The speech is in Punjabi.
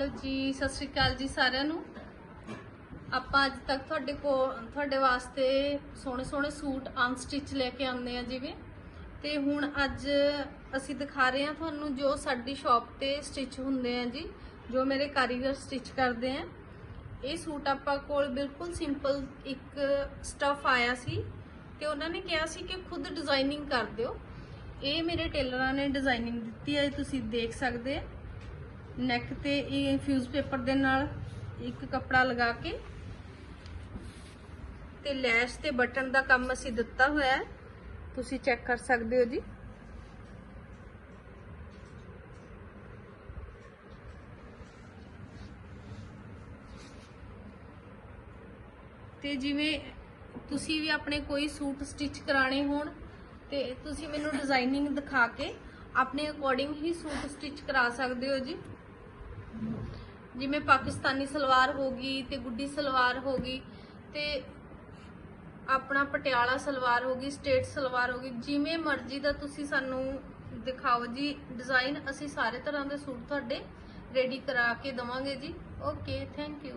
ਹੈਲੋ ਜੀ, ਸਤਿ ਸ਼੍ਰੀ ਅਕਾਲ ਜੀ ਸਾਰਿਆਂ ਨੂੰ। ਆਪਾਂ ਅੱਜ ਤੱਕ ਤੁਹਾਡੇ ਕੋਲ ਤੁਹਾਡੇ ਵਾਸਤੇ ਸੋਹਣੇ ਸੋਹਣੇ ਸੂਟ ਅਨਸਟਿਚ ਲੈ ਕੇ ਆਉਂਦੇ ਆ ਜਿਵੇਂ। ਤੇ ਹੁਣ ਅੱਜ ਅਸੀਂ ਦਿਖਾ ਰਹੇ ਹਾਂ ਤੁਹਾਨੂੰ ਜੋ ਸਾਡੀ ਸ਼ਾਪ ਤੇ ਸਟਿਚ ਹੁੰਦੇ ਆ ਜੀ, ਜੋ ਮੇਰੇ ਕਾਰੀਗਰ ਸਟਿਚ ਕਰਦੇ ਆ। ਇਹ ਸੂਟ ਆਪਾਂ ਕੋਲ ਬਿਲਕੁਲ ਸਿੰਪਲ ਇੱਕ ਸਟਫ ਆਇਆ ਸੀ ਤੇ ਉਹਨਾਂ ਨੇ ਕਿਹਾ ਸੀ ਕਿ ਖੁਦ ਡਿਜ਼ਾਈਨਿੰਗ ਕਰ ਦਿਓ। ਇਹ ਮੇਰੇ ਟੇਲਰਾਂ ਨੇ ਡਿਜ਼ਾਈਨਿੰਗ ਦਿੱਤੀ ਹੈ ਤੁਸੀਂ ਦੇਖ ਸਕਦੇ ਆ। ਨੈਕ ਤੇ ਇਹ ਫਿਊਜ਼ ਪੇਪਰ ਦੇ ਨਾਲ ਇੱਕ ਕੱਪੜਾ ਲਗਾ ਕੇ ਤੇ ਲੈਸ਼ ਤੇ ਬਟਨ ਦਾ ਕੰਮ ਅਸੀਂ ਦਿੱਤਾ ਹੋਇਆ ਹੈ। ਤੁਸੀਂ ਚੈੱਕ ਕਰ ਸਕਦੇ ਹੋ ਜੀ। ਤੇ ਜਿਵੇਂ ਤੁਸੀਂ ਵੀ ਆਪਣੇ ਕੋਈ ਸੂਟ ਸਟਿਚ ਕਰਾਣੇ ਹੋਣ ਤੇ ਤੁਸੀਂ ਮੈਨੂੰ ਡਿਜ਼ਾਈਨਿੰਗ ਦਿਖਾ ਕੇ ਆਪਣੇ ਅਕੋਰਡਿੰਗ ਹੀ ਸੂਟ ਸਟਿਚ ਕਰਾ ਸਕਦੇ ਹੋ ਜੀ। ਜਿਵੇਂ ਪਾਕਿਸਤਾਨੀ ਸਲਵਾਰ ਹੋ ਗਈ ਤੇ ਗੁੱਡੀ ਸਲਵਾਰ ਹੋ ਗਈ ਤੇ ਆਪਣਾ ਪਟਿਆਲਾ ਸਲਵਾਰ ਹੋ ਗਈ, ਸਟੇਟ ਸਲਵਾਰ ਹੋ ਗਈ, ਜਿਵੇਂ ਮਰਜ਼ੀ ਦਾ ਤੁਸੀਂ ਸਾਨੂੰ ਦਿਖਾਓ ਜੀ ਡਿਜ਼ਾਈਨ ਅਸੀਂ ਸਾਰੇ ਤਰ੍ਹਾਂ ਦੇ ਸੂਟ ਤੁਹਾਡੇ ਰੈਡੀ ਕਰਾ ਕੇ ਦਵਾਂਗੇ ਜੀ। Okay thank you